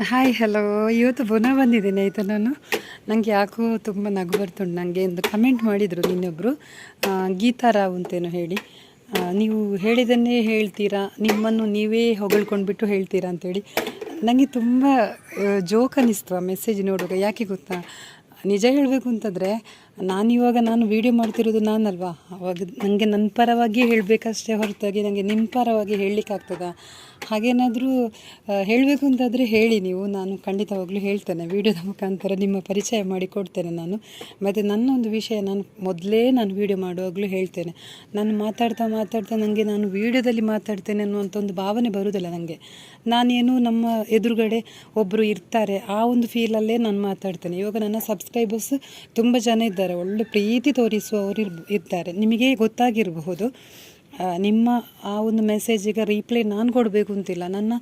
Hi hello ಇವತ್ತು ಪುನಃ ಬಂದಿದ್ದೀನಿ, ಆಯಿತಾ ನಾನು? ನನಗೆ ಯಾಕೋ ತುಂಬ ನಗು ಬರ್ತುಂಟು ನನಗೆ ಒಂದು ಕಮೆಂಟ್ ಮಾಡಿದರು ನಿನ್ನೊಬ್ಬರು ಗೀತಾ ರಾವ್ ಅಂತೇನು ಹೇಳಿ. ನೀವು ಹೇಳಿದ್ದನ್ನೇ ಹೇಳ್ತೀರಾ? ನಿಮ್ಮನ್ನು ನೀವೇ ಹೊಗಳ್ಕೊಂಡ್ಬಿಟ್ಟು ಹೇಳ್ತೀರಾ ಅಂತೇಳಿ. ನನಗೆ ತುಂಬ ಜೋಕ್ ಅನ್ನಿಸ್ತು ಆ ಮೆಸೇಜ್ ನೋಡುವಾಗ. ಯಾಕೆ ಗೊತ್ತಾ? ನಿಜ ಹೇಳಬೇಕು ಅಂತಂದರೆ ನಾನು ಇವಾಗ ನಾನು ವೀಡಿಯೋ ಮಾಡ್ತಿರೋದು ನಾನಲ್ವಾ? ಅವಾಗ ನನಗೆ ನನ್ನ ಪರವಾಗಿ ಹೇಳಬೇಕಷ್ಟೇ ಹೊರತಾಗಿ ನನಗೆ ನಿಮ್ಮ ಪರವಾಗಿ ಹೇಳಲಿಕ್ಕಾಗ್ತದ? ಹಾಗೇನಾದರೂ ಹೇಳಬೇಕು ಅಂತಾದರೆ ಹೇಳಿ ನೀವು. ನಾನು ಖಂಡಿತವಾಗ್ಲೂ ಹೇಳ್ತೇನೆ. ವೀಡಿಯೋದ ಮುಖಾಂತರ ನಿಮ್ಮ ಪರಿಚಯ ಮಾಡಿ ಕೊಡ್ತೇನೆ ನಾನು. ಮತ್ತು ನನ್ನ ಒಂದು ವಿಷಯ ನಾನು ಮೊದಲೇ ನಾನು ವೀಡಿಯೋ ಮಾಡುವಾಗಲೂ ಹೇಳ್ತೇನೆ. ನಾನು ಮಾತಾಡ್ತಾ ಮಾತಾಡ್ತಾ ನನಗೆ ನಾನು ವೀಡಿಯೋದಲ್ಲಿ ಮಾತಾಡ್ತೇನೆ ಅನ್ನುವಂಥ ಒಂದು ಭಾವನೆ ಬರುವುದಿಲ್ಲ ನನಗೆ ನಾನೇನು ನಮ್ಮ ಎದುರುಗಡೆ ಒಬ್ಬರು ಇರ್ತಾರೆ, ಆ ಒಂದು ಫೀಲಲ್ಲೇ ನಾನು ಮಾತಾಡ್ತೇನೆ. ಇವಾಗ ನನ್ನ ಸಬ್ಸ್ಕ್ರೈಬರ್ಸ್ ತುಂಬ ಜನ ಇದ್ದಾರೆ. ಒಳ್ಳೆ ಪ್ರೀತಿ ತೋರಿಸುವವರು ಇರ್ತಾರೆ ನಿಮಗೆ ಗೊತ್ತಾಗಿರಬಹುದು. ನಿಮ್ಮ ಆ ಒಂದು ಮೆಸೇಜಿಗೆ ರೀಪ್ಲೈ ನಾನು ಕೊಡಬೇಕು ಅಂತಿಲ್ಲ. ನನ್ನ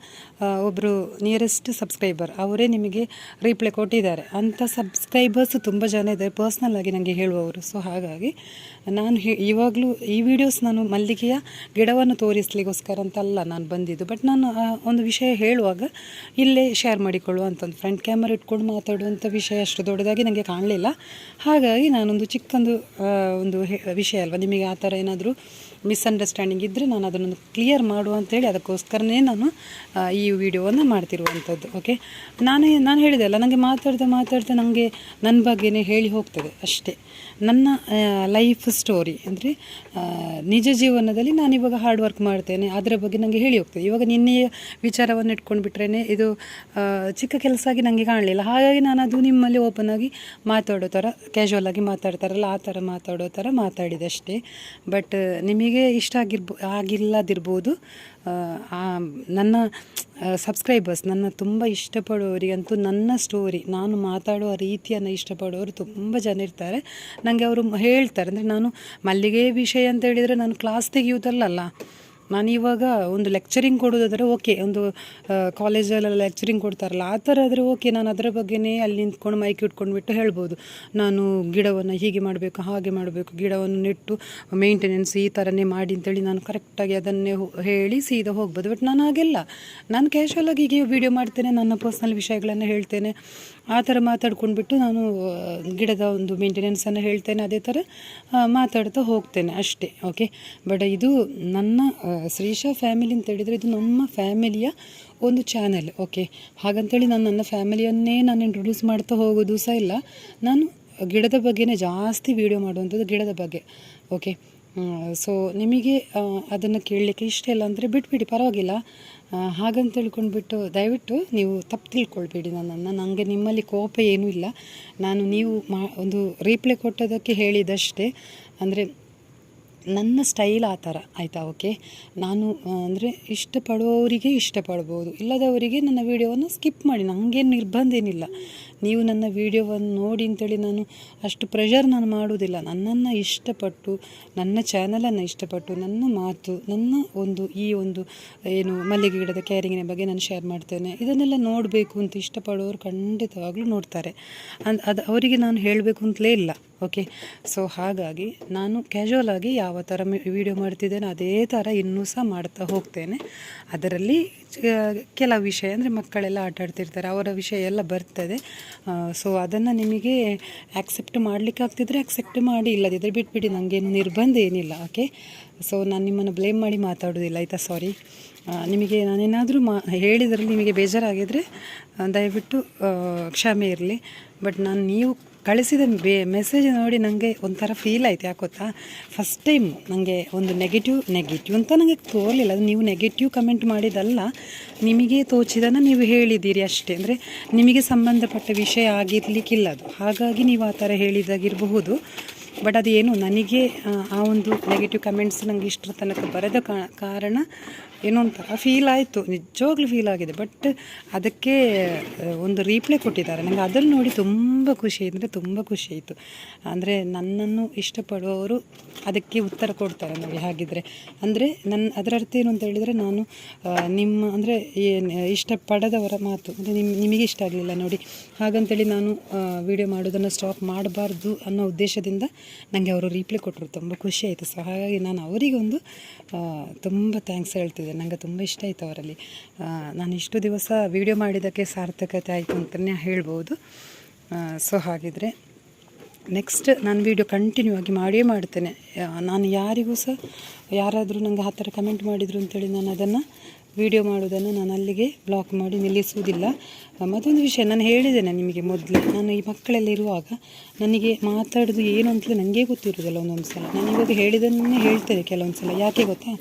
ಒಬ್ಬರು ನಿಯರೆಸ್ಟ್ ಸಬ್ಸ್ಕ್ರೈಬರ್ ಅವರೇ ನಿಮಗೆ ರೀಪ್ಲೈ ಕೊಟ್ಟಿದ್ದಾರೆ. ಅಂಥ ಸಬ್ಸ್ಕ್ರೈಬರ್ಸ್ ತುಂಬ ಜನ ಇದ್ದಾರೆ. ಪರ್ಸ್ನಲ್ ಆಗಿ ನನಗೆ ಹೇಳುವವರು. ಸೊ ಹಾಗಾಗಿ ನಾನು ಇವಾಗಲೂ ಈ ವಿಡಿಯೋಸ್ ನಾನು ಮಲ್ಲಿಗೆಯ ಗಿಡವನ್ನು ತೋರಿಸ್ಲಿಕ್ಕೋಸ್ಕರ ಅಂತಲ್ಲ ನಾನು ಬಂದಿದ್ದು. ಬಟ್ ನಾನು ಒಂದು ವಿಷಯ ಹೇಳುವಾಗ ಇಲ್ಲೇ ಶೇರ್ ಮಾಡಿಕೊಳ್ಳುವ ಅಂತ ಒಂದು ಫ್ರಂಟ್ ಕ್ಯಾಮರಾ ಇಟ್ಕೊಂಡು ಮಾತಾಡುವಂಥ ವಿಷಯ ಅಷ್ಟು ದೊಡ್ಡದಾಗಿ ನನಗೆ ಕಾಣಲಿಲ್ಲ. ಹಾಗಾಗಿ ನಾನೊಂದು ಚಿಕ್ಕಂದು ಒಂದು ವಿಷಯ ಅಲ್ವಾ? ನಿಮಗೆ ಆ ಥರ ಏನಾದರೂ ಮಿಸ್ಅಂಡರ್ಸ್ಟ್ಯಾಂಡಿಂಗ್ ಇದ್ದರೆ ನಾನು ಅದನ್ನು ಕ್ಲಿಯರ್ ಮಾಡು ಅಂತೇಳಿ ಅದಕ್ಕೋಸ್ಕರನೇ ನಾನು ಈ ವಿಡಿಯೋವನ್ನು ಮಾಡ್ತಿರುವಂಥದ್ದು ಓಕೆ ನಾನೇ, ನಾನು ಹೇಳಿದೆ ಅಲ್ಲ ನನಗೆ ಮಾತಾಡ್ತಾ ಮಾತಾಡ್ತಾ ನನಗೆ ನನ್ನ ಬಗ್ಗೆನೇ ಹೇಳಿ ಹೋಗ್ತದೆ ಅಷ್ಟೇ. ನನ್ನ ಲೈಫ್ ಸ್ಟೋರಿ ಅಂದರೆ ನಿಜ ಜೀವನದಲ್ಲಿ ನಾನು ಇವಾಗ ಹಾರ್ಡ್ ವರ್ಕ್ ಮಾಡ್ತೇನೆ. ಅದರ ಬಗ್ಗೆ ನನಗೆ ಹೇಳಿ ಹೋಗ್ತದೆ. ಇವಾಗ ನಿನ್ನೆಯ ವಿಚಾರವನ್ನು ಇಟ್ಕೊಂಡು ಬಿಟ್ರೇ ಇದು ಚಿಕ್ಕ ಕೆಲಸ ಆಗಿ ನನಗೆ ಕಾಣಲಿಲ್ಲ. ಹಾಗಾಗಿ ನಾನು ಅದು ನಿಮ್ಮಲ್ಲಿ ಓಪನ್ ಆಗಿ ಮಾತಾಡೋ ಥರ ಕ್ಯಾಶುವಲ್ ಆಗಿ ಮಾತಾಡ್ತಾರಲ್ಲ, ಆ ಥರ ಮಾತಾಡೋ ಥರ ಮಾತಾಡಿದೆ ಅಷ್ಟೇ. ಬಟ್ ನಿಮಗೆ ಇಷ್ಟ ಆಗಿರ್ಬೋ, ಆಗಿಲ್ಲದಿರ್ಬೋದು ನನ್ನ ಸಬ್ಸ್ಕ್ರೈಬರ್ಸ್ ನನ್ನ ತುಂಬ ಇಷ್ಟಪಡೋರಿಗಂತೂ ನನ್ನ ಸ್ಟೋರಿ ನಾನು ಮಾತಾಡುವ ರೀತಿಯನ್ನು ಇಷ್ಟಪಡೋರು ತುಂಬ ಜನ ಇರ್ತಾರೆ. ನನಗೆ ಅವರು ಹೇಳ್ತಾರೆ. ಅಂದರೆ ನಾನು ಮಲ್ಲಿಗೆ ವಿಷಯ ಅಂತ ಹೇಳಿದರೆ ನಾನು ಕ್ಲಾಸ್ ತೆಗೆಯುವುದಲ್ಲ ನಾನು ಇವಾಗ ಒಂದು ಲೆಕ್ಚರಿಂಗ್ ಕೊಡೋದಾದರೆ ಓಕೆ ಒಂದು ಕಾಲೇಜಲ್ಲೆಲ್ಲ ಲೆಕ್ಚರಿಂಗ್ ಕೊಡ್ತಾರಲ್ಲ, ಆ ಥರ ಆದರೆ ಓಕೆ ನಾನು ಅದರ ಬಗ್ಗೆನೇ ಅಲ್ಲಿ ನಿಂತ್ಕೊಂಡು ಮೈಕ್ ಇಟ್ಕೊಂಡ್ಬಿಟ್ಟು ಹೇಳ್ಬೋದು. ನಾನು ಗಿಡವನ್ನು ಹೀಗೆ ಮಾಡಬೇಕು, ಹಾಗೆ ಮಾಡಬೇಕು, ಗಿಡವನ್ನು ನೆಟ್ಟು ಮೇಂಟೆನೆನ್ಸ್ ಈ ಥರನೇ ಮಾಡಿ ಅಂತೇಳಿ ನಾನು ಕರೆಕ್ಟಾಗಿ ಅದನ್ನೇ ಹೇಳಿ ಸೀದಾ ಹೋಗ್ಬೋದು. ಬಟ್ ನಾನು ಹಾಗೆಲ್ಲ, ನಾನು ಕ್ಯಾಶುವಲ್ ಆಗಿ ಹೀಗೆ ವಿಡಿಯೋ ಮಾಡ್ತೇನೆ, ನನ್ನ ಪರ್ಸ್ನಲ್ ವಿಷಯಗಳನ್ನು ಹೇಳ್ತೇನೆ. ಆ ಥರ ಮಾತಾಡ್ಕೊಂಡ್ಬಿಟ್ಟು ನಾನು ಗಿಡದ ಒಂದು ಮೇಂಟೆನೆನ್ಸನ್ನು ಹೇಳ್ತೇನೆ, ಅದೇ ಥರ ಮಾತಾಡ್ತಾ ಹೋಗ್ತೇನೆ ಅಷ್ಟೇ ಓಕೆ ಬಟ್ ಇದು ನನ್ನ ಶ್ರೀಶಾ ಫ್ಯಾಮಿಲಿ ಅಂತ ಹೇಳಿದರೆ ಇದು ನಮ್ಮ ಫ್ಯಾಮಿಲಿಯ ಒಂದು ಚಾನೆಲ್ ಓಕೆ ಹಾಗಂತೇಳಿ ನಾನು ನನ್ನ ಫ್ಯಾಮಿಲಿಯನ್ನೇ ನಾನು ಇಂಟ್ರೊಡ್ಯೂಸ್ ಮಾಡ್ತಾ ಹೋಗೋದು ಸಹ ಇಲ್ಲ. ನಾನು ಗಿಡದ ಬಗ್ಗೆನೇ ಜಾಸ್ತಿ ವೀಡಿಯೋ ಮಾಡುವಂಥದ್ದು ಗಿಡದ ಬಗ್ಗೆ ಓಕೆ ಸೊ ನಿಮಗೆ ಅದನ್ನು ಕೇಳಲಿಕ್ಕೆ ಇಷ್ಟ ಇಲ್ಲ ಅಂದರೆ ಬಿಟ್ಬಿಡಿ, ಪರವಾಗಿಲ್ಲ. ಹಾಗಂತ ತಿಳ್ಕೊಂಡ್ಬಿಟ್ಟು ದಯವಿಟ್ಟು ನೀವು ತಪ್ಪು ತಿಳ್ಕೊಳ್ಬೇಡಿ ನನ್ನನ್ನು. ನನಗೆ ನಿಮ್ಮಲ್ಲಿ ಕೋಪ ಏನೂ ಇಲ್ಲ. ನಾನು ನೀವು ಮಾ, ಒಂದು ರೀಪ್ಲೈ ಕೊಟ್ಟೋದಕ್ಕೆ ಹೇಳಿದಷ್ಟೇ. ಅಂದರೆ ನನ್ನ ಸ್ಟೈಲ್ ಆ ಥರ, ಆಯಿತಾ? ಓಕೆ? ನಾನು ಅಂದರೆ ಇಷ್ಟಪಡುವವರಿಗೆ ಇಷ್ಟಪಡ್ಬೋದು, ಇಲ್ಲದವರಿಗೆ ನನ್ನ ವೀಡಿಯೋವನ್ನು ಸ್ಕಿಪ್ ಮಾಡಿ ನನಗೇನು ನಿರ್ಬಂಧ ಏನಿಲ್ಲ. ನೀವು ನನ್ನ ವೀಡಿಯೋವನ್ನು ನೋಡಿ ಅಂತೇಳಿ ನಾನು ಅಷ್ಟು ಪ್ರೆಷರ್ ನಾನು ಮಾಡುವುದಿಲ್ಲ. ನನ್ನನ್ನು ಇಷ್ಟಪಟ್ಟು, ನನ್ನ ಚಾನಲನ್ನು ಇಷ್ಟಪಟ್ಟು, ನನ್ನ ಮಾತು, ನನ್ನ ಒಂದು, ಈ ಒಂದು, ಏನು ಮಲ್ಲಿಗೆ ಗಿಡದ ಕ್ಯಾರಿಂಗಿನ ಬಗ್ಗೆ ನಾನು ಶೇರ್ ಮಾಡ್ತೇನೆ. ಇದನ್ನೆಲ್ಲ ನೋಡಬೇಕು ಅಂತ ಇಷ್ಟಪಡೋರು ಖಂಡಿತವಾಗ್ಲೂ ನೋಡ್ತಾರೆ. ಅಂದ್, ಅದು ಅವರಿಗೆ ನಾನು ಹೇಳಬೇಕು ಅಂತಲೇ ಇಲ್ಲ. ಓಕೆ ಸೊ ಹಾಗಾಗಿ ನಾನು ಕ್ಯಾಶುವಲ್ ಆಗಿ ಯಾವ ಥರ ವಿಡಿಯೋ ಮಾಡ್ತಿದ್ದೇನೆ ಅದೇ ಥರ ಇನ್ನೂ ಸಹ ಮಾಡ್ತಾ ಹೋಗ್ತೇನೆ. ಅದರಲ್ಲಿ ಕೆಲ ವಿಷಯ ಅಂದರೆ ಮಕ್ಕಳೆಲ್ಲ ಆಟ ಆಡ್ತಿರ್ತಾರೆ, ಅವರ ವಿಷಯ ಎಲ್ಲ ಬರ್ತದೆ. ಸೊ ಅದನ್ನು ನಿಮಗೆ ಆ್ಯಕ್ಸೆಪ್ಟ್ ಮಾಡಲಿಕ್ಕೆ ಆಗ್ತಿದ್ರೆ ಆಕ್ಸೆಪ್ಟ್ ಮಾಡಿ ಇಲ್ಲದಿದ್ದರೆ ಬಿಟ್ಬಿಡಿ ನನಗೇನು ನಿರ್ಬಂಧ ಏನಿಲ್ಲ ಓಕೆ ಸೊ ನಾನು ನಿಮ್ಮನ್ನು ಬ್ಲೇಮ್ ಮಾಡಿ ಮಾತಾಡೋದಿಲ್ಲ, ಆಯಿತಾ? ಸಾರಿ ನಿಮಗೆ ನಾನೇನಾದರೂ ಮಾ, ಹೇಳಿದ್ರಲ್ಲಿ ನಿಮಗೆ ಬೇಜಾರಾಗಿದ್ದರೆ ದಯವಿಟ್ಟು ಕ್ಷಮೆ ಇರಲಿ. ಬಟ್ ನಾನು ನೀವು ಕಳಿಸಿದ ಮೆಸೇಜ್ ನೋಡಿ ನನಗೆ ಒಂಥರ ಫೀಲ್ ಆಯಿತು, ಯಾಕೆ ಗೊತ್ತಾ? ಫಸ್ಟ್ ಟೈಮ್ ನನಗೆ ಒಂದು ನೆಗೆಟಿವ್ ನೆಗೆಟಿವ್ ಅಂತ ನನಗೆ ತೋರಲಿಲ್ಲ. ಅದು ನೀವು ನೆಗೆಟಿವ್ ಕಮೆಂಟ್ ಮಾಡಿದಲ್ಲ ನಿಮಗೆ ತೋಚಿದನ್ನು ನೀವು ಹೇಳಿದ್ದೀರಿ ಅಷ್ಟೇ. ಅಂದರೆ ನಿಮಗೆ ಸಂಬಂಧಪಟ್ಟ ವಿಷಯ ಆಗಿರಲಿಕ್ಕಿಲ್ಲ ಅದು. ಹಾಗಾಗಿ ನೀವು ಆ ಥರ ಹೇಳಿದಾಗಿರಬಹುದು ಬಟ್ ಅದು ಏನು ನನಗೆ ಆ, ಒಂದು ನೆಗೆಟಿವ್ ಕಮೆಂಟ್ಸ್ ನನಗೆ ಇಷ್ಟರ ತನಕ ಬರದ ಕಾರಣ ಏನೋ ಒಂಥರ ಫೀಲ್ ಆಯಿತು. ನಿಜವಾಗ್ಲೂ ಫೀಲ್ ಆಗಿದೆ. ಬಟ್ ಅದಕ್ಕೆ ಒಂದು ರೀಪ್ಲೈ ಕೊಟ್ಟಿದ್ದಾರೆ. ನನಗೆ ಅದನ್ನು ನೋಡಿ ತುಂಬ ಖುಷಿ ಅಂದರೆ ತುಂಬ ಖುಷಿ ಆಯಿತು. ಅಂದರೆ ನನ್ನನ್ನು ಇಷ್ಟಪಡುವವರು ಅದಕ್ಕೆ ಉತ್ತರ ಕೊಡ್ತಾರೆ ನನಗೆ ಹಾಗಿದ್ರೆ. ಅಂದರೆ ನನ್ನ ಅದರ ಅರ್ಥ ಏನು ಅಂತ ಹೇಳಿದರೆ ನಾನು ನಿಮ್ಮ ಅಂದರೆ ಇಷ್ಟಪಡದವರ ಮಾತು ಅಂದರೆ ನಿಮ್ ನಿಮಗೆ ಇಷ್ಟ ಆಗಲಿಲ್ಲ ನೋಡಿ. ಹಾಗಂತೇಳಿ ನಾನು ವಿಡಿಯೋ ಮಾಡೋದನ್ನು ಸ್ಟಾಪ್ ಮಾಡಬಾರ್ದು ಅನ್ನೋ ಉದ್ದೇಶದಿಂದ ನನಗೆ ಅವರು ರೀಪ್ಲೈ ಕೊಟ್ಟರು ತುಂಬ ಖುಷಿ ಆಯಿತು. ಸೊ ಹಾಗಾಗಿ ನಾನು ಅವರಿಗೊಂದು ತುಂಬ ಥ್ಯಾಂಕ್ಸ್ ಹೇಳ್ತಿದ್ದೆ. ನನಗೆ ತುಂಬ ಇಷ್ಟ ಆಯಿತು ಅವರಲ್ಲಿ. ನಾನು ಇಷ್ಟು ದಿವಸ ವಿಡಿಯೋ ಮಾಡಿದ್ದಕ್ಕೆ ಸಾರ್ಥಕತೆ ಆಯಿತು ಅಂತಲೇ ಹೇಳ್ಬೋದು. ಸೊ ಹಾಗಿದ್ರೆ ನೆಕ್ಸ್ಟ್ ನಾನು ವೀಡಿಯೋ ಕಂಟಿನ್ಯೂ ಆಗಿ ಮಾಡಿಯೇ ಮಾಡ್ತೇನೆ. ನಾನು ಯಾರಿಗೂ ಸಹ, ಯಾರಾದರೂ ನನಗೆ ಆ ಥರ ಕಮೆಂಟ್ ಮಾಡಿದರು ಅಂತೇಳಿ ನಾನು ಅದನ್ನು ವಿಡಿಯೋ ಮಾಡುವುದನ್ನು ನಾನು ಅಲ್ಲಿಗೆ ಬ್ಲಾಕ್ ಮಾಡಿ ನಿಲ್ಲಿಸುವುದಿಲ್ಲ. ಮತ್ತೊಂದು ವಿಷಯ ನಾನು ಹೇಳಿದ್ದೇನೆ ನಿಮಗೆ ಮೊದಲೇ. ನಾನು ಈ ಮಕ್ಕಳೆಲ್ಲ ಇರುವಾಗ ನನಗೆ ಮಾತಾಡೋದು ಏನು ಅಂತಲೇ ನನಗೆ ಗೊತ್ತಿರೋದಿಲ್ಲ ಒಂದೊಂದು ಸಲ. ನಾನು ಇವಾಗ ಹೇಳಿದ್ದನ್ನೇ ಹೇಳ್ತೇನೆ ಕೆಲವೊಂದು ಸಲ. ಯಾಕೆ ಗೊತ್ತಾ?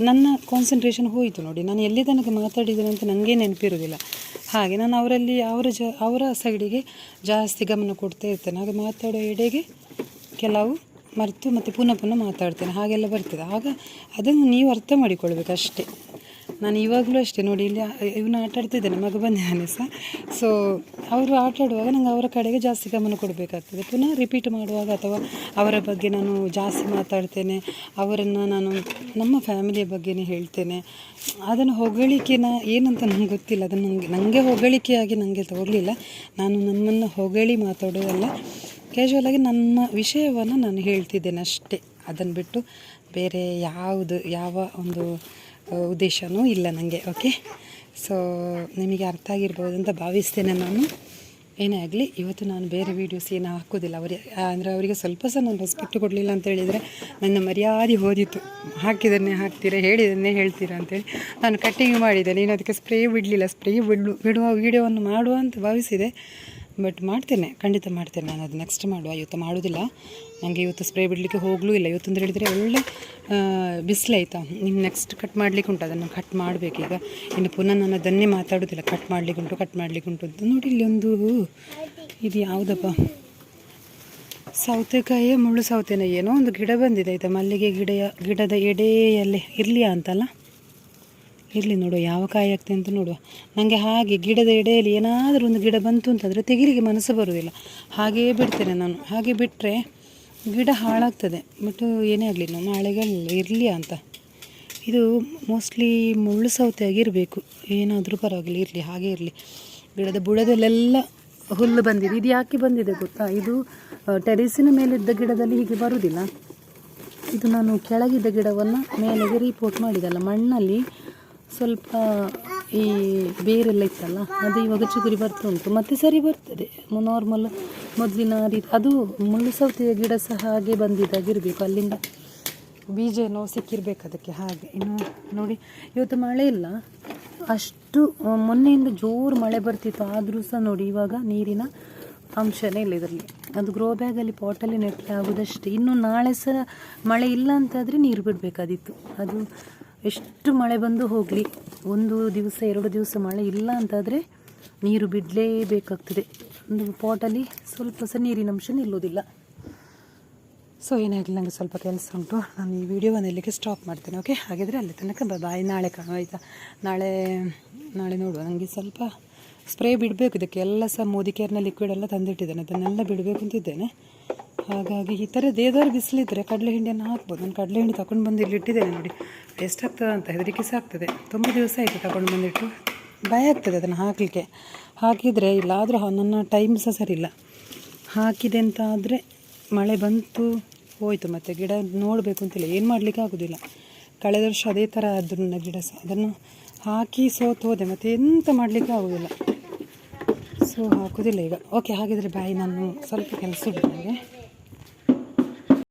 ನನ್ನ ಕಾನ್ಸಂಟ್ರೇಷನ್ ಹೋಯಿತು ನೋಡಿ. ನಾನು ಎಲ್ಲಿ ತನಕ ಮಾತಾಡಿದ್ದೇನೆ ಅಂತ ನನಗೆ ನೆನಪಿರೋದಿಲ್ಲ ಹಾಗೆ ನಾನು ಅವರಲ್ಲಿ, ಅವರ ಜ, ಅವರ ಸೈಡಿಗೆ ಜಾಸ್ತಿ ಗಮನ ಕೊಡ್ತಾ ಇರ್ತೇನೆ. ಹಾಗೆ ಮಾತಾಡೋ ಎಡೆಗೆ ಕೆಲವು ಮರೆತು ಮತ್ತು ಪುನಃ ಪುನಃ ಮಾತಾಡ್ತೇನೆ. ಹಾಗೆಲ್ಲ ಬರ್ತದೆ. ಆಗ ಅದನ್ನು ನೀವು ಅರ್ಥ ಮಾಡಿಕೊಳ್ಬೇಕು ಅಷ್ಟೇ ನಾನು ಇವಾಗಲೂ ಅಷ್ಟೇ ನೋಡಿ, ಇಲ್ಲಿ ಇವನು ಆಟ ಮಗ ಬಂದಿದ್ದಾನೆ ಸಹ. ಸೊ ಅವರು ಆಟ ಆಡುವಾಗ ನಂಗೆ ಅವರ ಕಡೆಗೆ ಜಾಸ್ತಿ ಗಮನ ಕೊಡಬೇಕಾಗ್ತದೆ. ಪುನಃ ರಿಪೀಟ್ ಮಾಡುವಾಗ ಅಥವಾ ಅವರ ಬಗ್ಗೆ ನಾನು ಜಾಸ್ತಿ ಮಾತಾಡ್ತೇನೆ, ಅವರನ್ನು ನಾನು ನಮ್ಮ ಫ್ಯಾಮಿಲಿಯ ಬಗ್ಗೆನೇ ಹೇಳ್ತೇನೆ, ಅದನ್ನು ಹೊಗಳಿಕೆನ ಏನಂತ ನನಗೆ ಗೊತ್ತಿಲ್ಲ. ಅದನ್ನು ನನಗೆ ನನಗೆ ಹೊಗಳಿಕೆಯಾಗಿ ನನಗೆ ತೋರಲಿಲ್ಲ. ನಾನು ನನ್ನನ್ನು ಹೊಗಳಿ ಮಾತಾಡೋದಲ್ಲ ಕ್ಯಾಶುವಲ್ ಆಗಿ ನನ್ನ ವಿಷಯವನ್ನು ನಾನು ಹೇಳ್ತಿದ್ದೇನೆ ಅಷ್ಟೇ. ಅದನ್ನು ಬಿಟ್ಟು ಬೇರೆ ಯಾವುದು, ಯಾವ ಒಂದು ಆ, ಉದ್ದೇಶನೂ ಇಲ್ಲ ನನಗೆ ಓಕೆ ಸೊ ನಿಮಗೆ ಅರ್ಥ ಆಗಿರ್ಬೋದು ಅಂತ ಭಾವಿಸ್ತೇನೆ ನಾನು. ಏನೇ ಆಗಲಿ ಇವತ್ತು ನಾನು ಬೇರೆ ವೀಡಿಯೋಸ್ ಏನು ಹಾಕೋದಿಲ್ಲ. ಅವರಿಗೆ ಅಂದರೆ ಅವರಿಗೆ ಸ್ವಲ್ಪ ಸಹ ನಾನು ರೆಸ್ಪೆಕ್ಟ್ ಕೊಡಲಿಲ್ಲ ಅಂತ ಹೇಳಿದರೆ ನನ್ನ ಮರ್ಯಾದೆ ಹೋದಿತ್ತು. ಹಾಕಿದ್ದನ್ನೇ ಹಾಕ್ತೀರಾ ಹೇಳಿದ್ದನ್ನೇ ಹೇಳ್ತೀರಾ ಅಂತೇಳಿ ನಾನು ಕಟ್ಟಿಂಗ್ ಮಾಡಿದ್ದೆ ನೀನು ಅದಕ್ಕೆ ಸ್ಪ್ರೇ ಬಿಡಲಿಲ್ಲ. ಸ್ಪ್ರೇ ಬಿಡು ಬಿಡುವ ವೀಡಿಯೋವನ್ನು ಮಾಡುವ ಅಂತ ಭಾವಿಸಿದೆ. ಬಟ್ ಮಾಡ್ತೇನೆ, ಖಂಡಿತ ಮಾಡ್ತೇನೆ ನಾನು ಅದು ನೆಕ್ಸ್ಟ್ ಮಾಡುವ. ಇವತ್ತು ಮಾಡೋದಿಲ್ಲ. ನನಗೆ ಇವತ್ತು ಸ್ಪ್ರೇ ಬಿಡಲಿಕ್ಕೆ ಹೋಗಲೂ ಇಲ್ಲ. ಇವತ್ತು ಅಂತ ಹೇಳಿದರೆ ಒಳ್ಳೆ ಬಿಸಿಲಾಯಿತಾ ಇನ್ನು ನೆಕ್ಸ್ಟ್ ಕಟ್ ಮಾಡಲಿಕ್ಕೆ ಉಂಟು. ಅದನ್ನು ಕಟ್ ಮಾಡಬೇಕೀಗ ಇನ್ನು ಪುನಃ ನಾನು ಅದನ್ನೇ ಮಾತಾಡೋದಿಲ್ಲ. ಕಟ್ ಮಾಡಲಿಕ್ಕೆ ಉಂಟು ಕಟ್ ಮಾಡಲಿಕ್ಕೆ ಉಂಟು ಅಂತ. ನೋಡಿ ಇಲ್ಲಿ ಒಂದು ಇದು ಯಾವುದಪ್ಪ? ಸೌತೆಕಾಯಿಯ ಮುಳ್ಳು ಸೌತೆನ ಏನೋ ಒಂದು ಗಿಡ ಬಂದಿದೆ. ಆಯಿತಾ? ಮಲ್ಲಿಗೆ ಗಿಡ ಗಿಡದ ಎಡೆಯಲ್ಲೇ ಇರಲಿಯಾ ಅಂತಲ್ಲ? ಇರಲಿ ನೋಡುವ ಯಾವ ಕಾಯಿ ಆಗ್ತದೆ ಅಂತ ನೋಡುವ. ನನಗೆ ಹಾಗೆ ಗಿಡದ ಎಡೆಯಲ್ಲಿ ಏನಾದರೂ ಒಂದು ಗಿಡ ಬಂತು ಅಂತಂದರೆ ತೆಗಿಲಿಕ್ಕೆ ಮನಸ್ಸು ಬರೋದಿಲ್ಲ. ಹಾಗೆಯೇ ಬಿಡ್ತೇನೆ ನಾನು. ಹಾಗೆ ಬಿಟ್ಟರೆ ಗಿಡ ಹಾಳಾಗ್ತದೆ. ಬಟ್ ಏನೇ ಆಗಲಿ ನಾನು ನಾಳೆಗಳಿಲ್ಲ ಇರಲಿ ಅಂತ. ಇದು ಮೋಸ್ಟ್ಲಿ ಮುಳ್ಳು ಸೌತೆ ಆಗಿರಬೇಕು ಏನಾದರೂ ಪರವಾಗಿಲ್ಲ. ಇರಲಿ, ಹಾಗೆ ಇರಲಿ. ಗಿಡದ ಬುಡದಲ್ಲೆಲ್ಲ ಹುಲ್ಲು ಬಂದಿದೆ. ಇದು ಯಾಕೆ ಬಂದಿದೆ ಗೊತ್ತಾ? ಇದು ಟೆರೇಸಿನ ಮೇಲಿದ್ದ ಗಿಡದಲ್ಲಿ ಹೀಗೆ ಬರುವುದಿಲ್ಲ ಇದು ನಾನು ಕೆಳಗಿದ್ದ ಗಿಡವನ್ನು ಮೇಲೆಗೆ ರೀಪೋರ್ಟ್ ಮಾಡಿದಲ್ಲ ಮಣ್ಣಲ್ಲಿ ಸ್ವಲ್ಪ ಈ ಬೇರೆಲ್ಲ ಇತ್ತಲ್ಲ, ಅದು ಇವಾಗ ಚಿಗುರಿ ಬರ್ತಾ ಉಂಟು. ಮತ್ತೆ ಸರಿ ಬರ್ತದೆ. ನಾರ್ಮಲ್ ಮೊದಲಿನ ರೀತಿ ಅದು ಮುಳ್ಳು ಸೌತೆಯ ಗಿಡ ಸಹ ಹಾಗೆ ಬಂದಿದ್ದಾಗಿರಬೇಕು. ಅಲ್ಲಿಂದ ಬೀಜ ಏನೋ ಸಿಕ್ಕಿರಬೇಕು ಅದಕ್ಕೆ ಹಾಗೆ. ಇನ್ನು ನೋಡಿ, ಇವತ್ತು ಮಳೆ ಇಲ್ಲ. ಅಷ್ಟು, ಮೊನ್ನೆಯಿಂದ ಜೋರು ಮಳೆ ಬರ್ತಿತ್ತು. ಆದರೂ ಸಹ ನೋಡಿ, ಇವಾಗ ನೀರಿನ ಅಂಶನೇ ಇಲ್ಲ ಇದರಲ್ಲಿ. ಅದು ಗ್ರೋ ಬ್ಯಾಗಲ್ಲಿ ಪಾಟಲ್ಲಿ ನೆಟ್ಟರೆ ಆಗೋದಷ್ಟೇ. ಇನ್ನು ನಾಳೆ ಸಹ ಮಳೆ ಇಲ್ಲ ಅಂತಾದರೆ ನೀರು ಬಿಡಬೇಕಾದಿತ್ತು. ಅದು ಎಷ್ಟು ಮಳೆ ಬಂದು ಹೋಗಲಿ, ಒಂದು ದಿವಸ, ಎರಡು ದಿವಸ ಮಳೆ ಇಲ್ಲ ಅಂತಾದರೆ ನೀರು ಬಿಡಲೇಬೇಕಾಗ್ತದೆ ಒಂದು ಪಾಟಲ್ಲಿ ಸ್ವಲ್ಪ ಸಹ ನೀರಿನ ಅಂಶ ನಿಲ್ಲೋದಿಲ್ಲ. ಸೊ ಏನಾಗಲಿ ನನಗೆ ಸ್ವಲ್ಪ ಕೆಲಸ ಉಂಟು. ನಾನು ಈ ವಿಡಿಯೋವನ್ನು ಇಲ್ಲಿಗೆ ಸ್ಟಾಪ್ ಮಾಡ್ತೇನೆ ಓಕೆ ಹಾಗಿದ್ರೆ ಅಲ್ಲಿ ತನಕ ಬಾಯ್ ನಾಳೆ ಕಾಣುವ ಆಯಿತಾ? ನಾಳೆ ನಾಳೆ ನೋಡುವ. ನನಗೆ ಸ್ವಲ್ಪ ಸ್ಪ್ರೇ ಬಿಡಬೇಕು. ಇದಕ್ಕೆ ಎಲ್ಲ ಸಹ ಮೋದಿ ಕೇರ್ನ ಲಿಕ್ವಿಡ್ ಎಲ್ಲ ತಂದಿಟ್ಟಿದ್ದೇನೆ. ಅದನ್ನೆಲ್ಲ ಬಿಡಬೇಕು ಅಂತಿದ್ದೇನೆ. ಹಾಗಾಗಿ ಈ ಥರ ಏದಾದ್ರು ಬಿಸಿಲಿದ್ದರೆ ಕಡಲೆ ಹಿಂಡಿಯನ್ನು ಹಾಕ್ಬೋದು. ನಾನು ಕಡಲೆ ಹಿಂಡಿ ತಗೊಂಡು ಬಂದು ಇಲ್ಲಿ ಇಟ್ಟಿದ್ದೇನೆ ನೋಡಿ. ಟೇಸ್ಟ್ ಆಗ್ತದೆ ಅಂತ ಹೆದರಿಕೆ ಸಾಕ್ತದೆ ತುಂಬ ದಿವಸ ಆಯಿತು ತಗೊಂಡು ಬಂದಿಟ್ಟು ಭಯ ಆಗ್ತದೆ ಅದನ್ನು ಹಾಕಲಿಕ್ಕೆ. ಹಾಕಿದರೆ ಇಲ್ಲಾದರೂ ನನ್ನ ಟೈಮ್ ಸಹ ಸರಿಯಿಲ್ಲ ಹಾಕಿದೆ ಅಂತ ಆದರೆ ಮಳೆ ಬಂತು, ಹೋಯಿತು ಮತ್ತು ಗಿಡ ನೋಡಬೇಕು ಅಂತಿಲ್ಲ ಏನು ಮಾಡಲಿಕ್ಕೆ ಆಗೋದಿಲ್ಲ. ಕಳೆದ ವರ್ಷ ಅದೇ ಥರ ಆದರೂ ನನ್ನ ಗಿಡ ಸಹ ಅದನ್ನು ಹಾಕಿ ಸೋತು ಹೋದೆ. ಮತ್ತು ಎಂತ ಮಾಡಲಿಕ್ಕೆ ಆಗೋದಿಲ್ಲ. ಸೊ ಹಾಕೋದಿಲ್ಲ ಈಗ. ಓಕೆ ಹಾಗಿದ್ರೆ ಬಾಯಿ ನಾನು ಸ್ವಲ್ಪ ಕೆಲಸ ನನಗೆ